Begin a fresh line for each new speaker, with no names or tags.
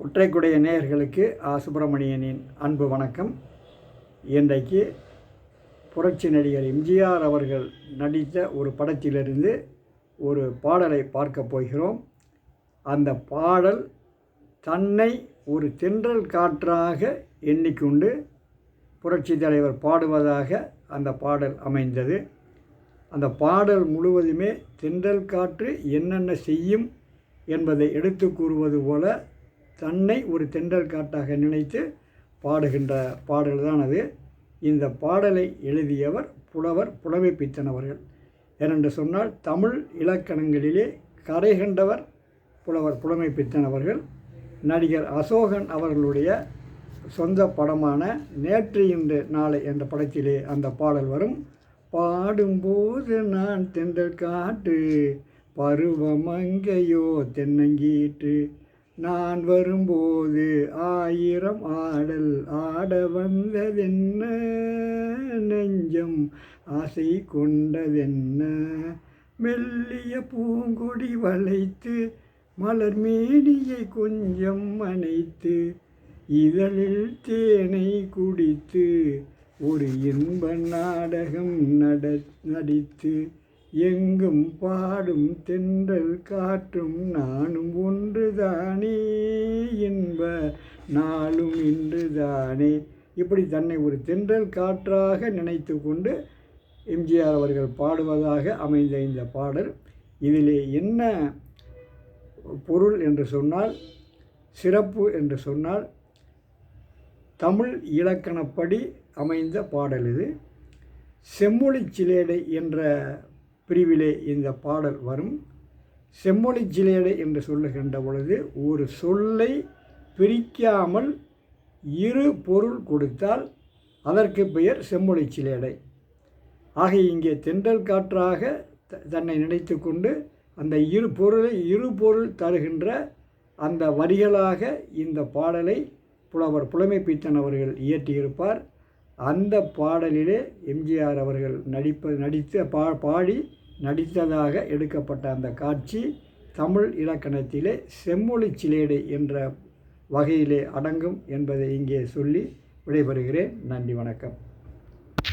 குற்றைக்குடைய நேயர்களுக்கு ஆ. சுப்பிரமணியனின் அன்பு வணக்கம். இன்றைக்கு புரட்சி நடிகர் எம்ஜிஆர் அவர்கள் நடித்த ஒரு படத்திலிருந்து ஒரு பாடலை பார்க்க போகிறோம். அந்த பாடல் தன்னை ஒரு தென்றல் காற்றாக எண்ணிக்கொண்டு புரட்சி தலைவர் பாடுவதாக அந்த பாடல் அமைந்தது. அந்த பாடல் முழுவதுமே தென்றல் காற்று என்னென்ன செய்யும் என்பதை எடுத்து கூறுவது போல தன்னை ஒரு தென்றல் காட்டாக நினைத்து பாடுகின்ற பாடல் தான் அது இந்த பாடலை எழுதியவர் புலவர் புலமை பித்தன் அவர்கள். ஏனென்று சொன்னால் தமிழ் இலக்கணங்களிலே கரை கண்டவர் புலவர் புலமை பித்தன் அவர்கள். நடிகர் அசோகன் அவர்களுடைய சொந்த படமான நேற்று இன்று நாளை என்ற படத்திலே அந்த பாடல் வரும். பாடும்போது நான் தென்றல் காட்டு பருவமங்கையோ தென்னங்கீற்று நான் வரும்போது ஆயிரம் ஆடல் ஆட வந்ததென்ன? நெஞ்சம் ஆசை கொண்டதென்ன? மெல்லிய பூங்கொடி வளைத்து மலர் மேனியை கொஞ்சம் அணைத்து இதழில் தேனை குடித்து ஒரு இன்ப நாடகம் நட நடித்து எங்கும் பாடும் தென்றல் காற்றும் நானும் ஒன்றுதானே என்ப நாளும் இன்றுதானே. இப்படி தன்னை ஒரு தென்றல் காற்றாக நினைத்து கொண்டு எம்ஜிஆர் அவர்கள் பாடுவதாக அமைந்த இந்த பாடல். இதிலே என்ன பொருள் என்று சொன்னால் சிறப்பு என்று சொன்னால் தமிழ் இலக்கணப்படி அமைந்த பாடல் இது. செம்மொழி சிலேடை என்ற பிரிவிலே இந்த பாடல் வரும். செம்மொழி சிலேடை என்று சொல்லுகின்ற பொழுது ஒரு சொல்லை பிரிக்காமல் இரு பொருள் கொடுத்தால் அதற்கு பெயர் செம்மொழி சிலேடை ஆக இங்கே தென்றல் காற்றாக த- தன்னை நினைத்து கொண்டு அந்த இரு பொருளை இரு பொருள் தருகின்ற அந்த வரிகளாக இந்த பாடலை புலவர் புலமை பித்தன் அவர்கள் இயற்றியிருப்பார். அந்த பாடலிலே எம்ஜிஆர் அவர்கள் நடிப்ப நடித்து பா பாடி நடித்ததாக எடுக்கப்பட்ட அந்த காட்சி தமிழ் இலக்கணத்திலே செம்மொழி சிலேடு என்ற வகையிலே அடங்கும் என்பதை இங்கே சொல்லி விடைபெறுகிறேன். நன்றி வணக்கம்.